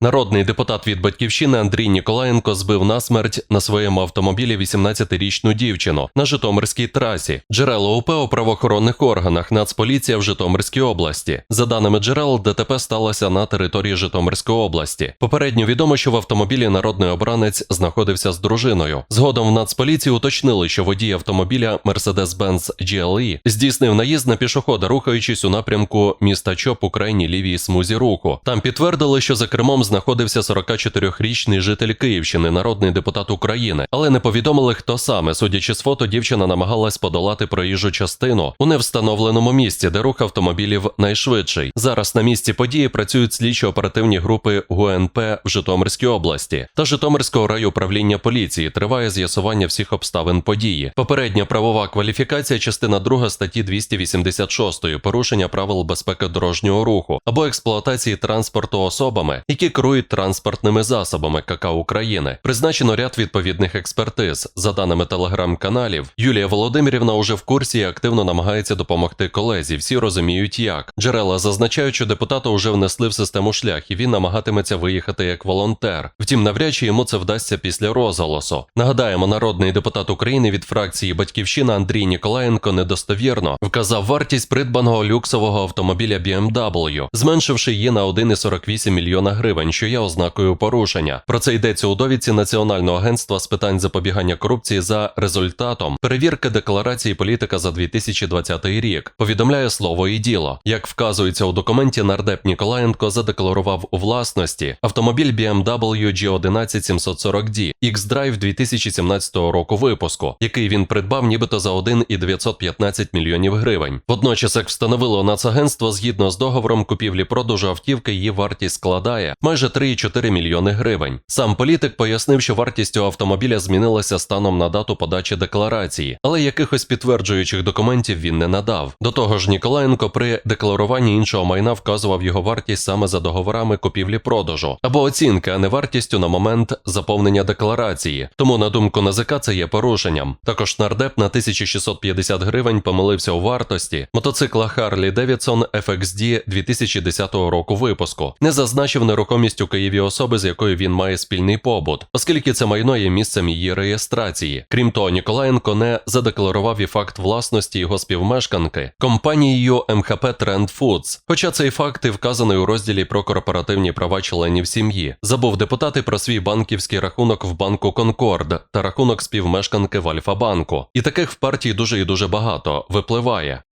Народний депутат від батьківщини Андрій Ніколаєнко збив насмерть на своєму автомобілі 18-річну дівчину на Житомирській трасі. Джерело УП у правоохоронних органах Нацполіція в Житомирській області. За даними джерел, ДТП сталося на території Житомирської області. Попередньо відомо, що в автомобілі народний обранець знаходився з дружиною. Згодом в Нацполіції уточнили, що водій автомобіля Mercedes-Benz GLE здійснив наїзд на пішохода, рухаючись у напрямку міста Чоп у крайній лівій смузі руху. Там підтвердили, що за кермом знаходився 44-річний житель Київщини, народний депутат України, але не повідомили, хто саме. Судячи з фото, дівчина намагалась подолати проїжджу частину у невстановленому місці, де рух автомобілів найшвидший. Зараз на місці події працюють слідчо-оперативні групи ГУНП в Житомирській області та Житомирського райуправління поліції. Триває з'ясування всіх обставин події. Попередня правова кваліфікація, частина 2 статті 286 порушення правил безпеки дорожнього руху або експлуатації транспорту особами, які керують транспортними засобами КК України. Призначено ряд відповідних експертиз. За даними телеграм-каналів, Юлія Володимирівна уже в курсі і активно намагається допомогти колезі. Всі розуміють, як джерела зазначають, що депутата вже внесли в систему шлях, і він намагатиметься виїхати як волонтер. Втім, навряд чи йому це вдасться після розголосу. Нагадаємо, народний депутат України від фракції Батьківщина Андрій Ніколаєнко недостовірно вказав вартість придбаного люксового автомобіля BMW, зменшивши її на 1,48 мільйона гривень, що є ознакою порушення. Про це йдеться у довідці Національного агентства з питань запобігання корупції за результатом перевірки декларації політика за 2020 рік. Повідомляє слово і діло. Як вказується у документі, нардеп Ніколаєнко задекларував у власності автомобіль BMW G11740D X-Drive 2017 року випуску, який він придбав нібито за 1,915 мільйонів гривень. Водночас, як встановило Нацагентство, згідно з договором купівлі-продажу автівки, її вартість складає майже 3,4 мільйони гривень. Сам політик пояснив, що вартість у автомобіля змінилася станом на дату подачі декларації, але якихось підтверджуючих документів він не надав. До того ж, Ніколаєнко при декларуванні іншого майна вказував його вартість саме за договорами купівлі-продажу або оцінки, а не вартістю на момент заповнення декларації. Тому, на думку НАЗК, це є порушенням. Також нардеп на 1650 гривень помилився у вартості мотоцикла Harley Davidson FXD 2010 року випуску. Не зазначив нерухомість у Києві особи, з якою він має спільний побут, оскільки це майно є місцем її реєстрації. Крім того, Ніколаєнко не задекларував і факт власності його співмешканки компанією МХП Trend Foods. Хоча цей факт і вказаний у розділі про корпоративні права членів сім'ї. Забув депутати про свій банківський рахунок в банку Конкорд та рахунок співмешканки в Альфа-банку. І таких в партії дуже і дуже багато випливає.